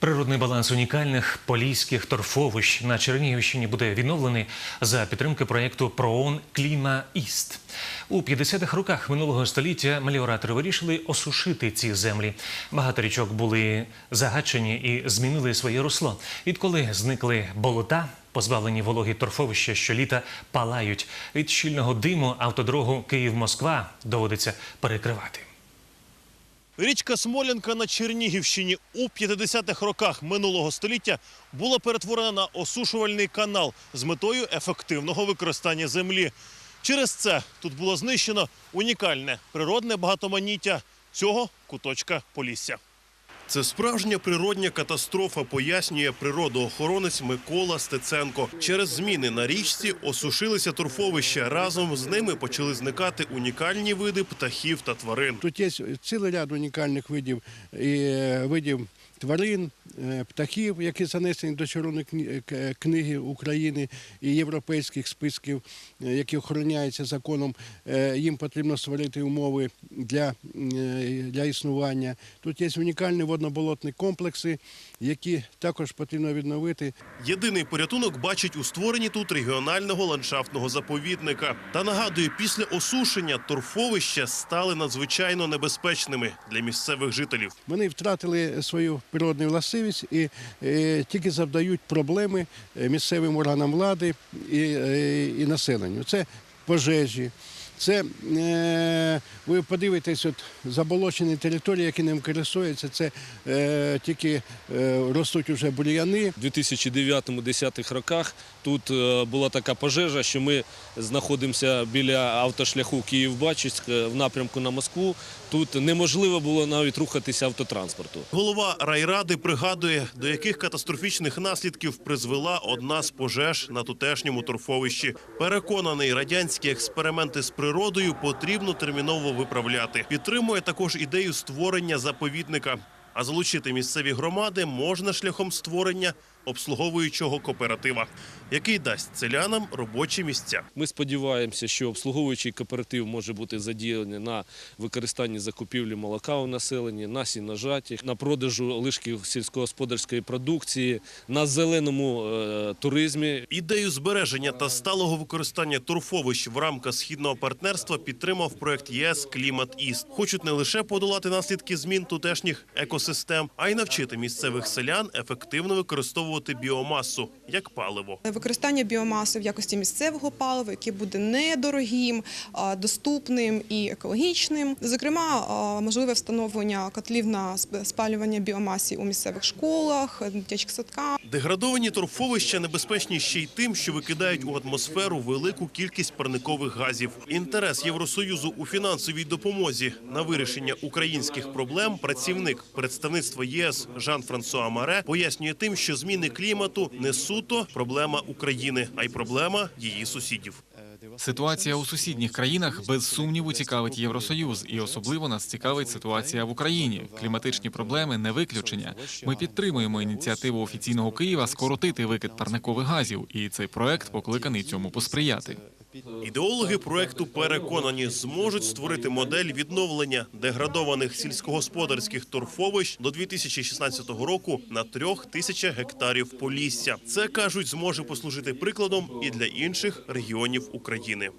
Природний баланс унікальних поліських торфовищ на Чернігівщині буде відновлений за підтримки проєкту ПРООН Кліма Іст. У 50-х роках минулого століття меліоратори вирішили осушити ці землі. Багато річок були загачені і змінили своє русло. Відколи зникли болота, позбавлені вологі торфовища щоліта палають. Від щільного диму автодорогу Київ-Москва доводиться перекривати. Річка Смолянка на Чернігівщині у 50-х роках минулого століття була перетворена на осушувальний канал з метою ефективного використання землі. Через це тут було знищено унікальне природне багатоманіття цього куточка Полісся. Це справжня природня катастрофа, пояснює природоохоронець Микола Стеценко. Через зміни на річці осушилися торфовища. Разом з ними почали зникати унікальні види птахів та тварин. Тут є цілий ряд унікальних видів і е, видів тварин, е, птахів, які занесені до Червоної кні- книги України і європейських списків, е, які охороняються законом. Е, Їм потрібно створити умови для, е, для існування. Тут є унікальні водно-болотні комплекси, які також потрібно відновити. Єдиний порятунок бачить у створенні тут регіонального ландшафтного заповідника. Та нагадує, після осушення торфовища стали надзвичайно небезпечними для місцевих жителів. Вони втратили свою природну властивість і е, тільки завдають проблеми е, місцевим органам влади і, е, і населенню. Це пожежі. Це е, ви подивитесь, от заболочені території, які ним користуються, це е, тільки е, ростуть уже бур'яни. У 2009-2010 роках тут е, була така пожежа, що ми знаходимося біля автошляху Київ-Бачівськ е, в напрямку на Москву. Тут неможливо було навіть рухатися автотранспорту. Голова райради пригадує, до яких катастрофічних наслідків призвела одна з пожеж на тутешньому торфовищі. Переконаний, радянські експерименти з природою потрібно терміново виправляти. Підтримує також ідею створення заповідника. А залучити місцеві громади можна шляхом створення обслуговуючого кооператива, який дасть селянам робочі місця. Ми сподіваємося, що обслуговуючий кооператив може бути задіяний на використанні закупівлі молока у населенні, на сіножаті, на продажу лишків сільськогосподарської продукції, на зеленому е, туризмі. Ідею збереження та сталого використання торфовищ в рамках східного партнерства підтримав проект ЄС Клімат Іст. Хочуть не лише подолати наслідки змін тутешніх екосистем, а й навчити місцевих селян ефективно використовувати біомасу як паливо. Використання біомаси в якості місцевого палива, яке буде недорогим, доступним і екологічним. Зокрема, можливе встановлення котлів на сп- спалювання біомасі у місцевих школах, дитячих садках. Деградовані торфовища небезпечні ще й тим, що викидають у атмосферу велику кількість парникових газів. Інтерес Євросоюзу у фінансовій допомозі на вирішення українських проблем працівник представництва ЄС Жан Франсуа Маре пояснює тим, що зміни клімату не суто проблема України, а й проблема її сусідів. Ситуація у сусідніх країнах без сумніву цікавить Євросоюз, і особливо нас цікавить ситуація в Україні. Кліматичні проблеми не виключення. Ми підтримуємо ініціативу офіційного Києва скоротити викид парникових газів, і цей проект покликаний цьому посприяти. Ідеологи проекту переконані, зможуть створити модель відновлення деградованих сільськогосподарських торфовищ до 2016 року на трьох тисячах гектарів Полісся. Це кажуть, зможе послужити прикладом і для інших регіонів України.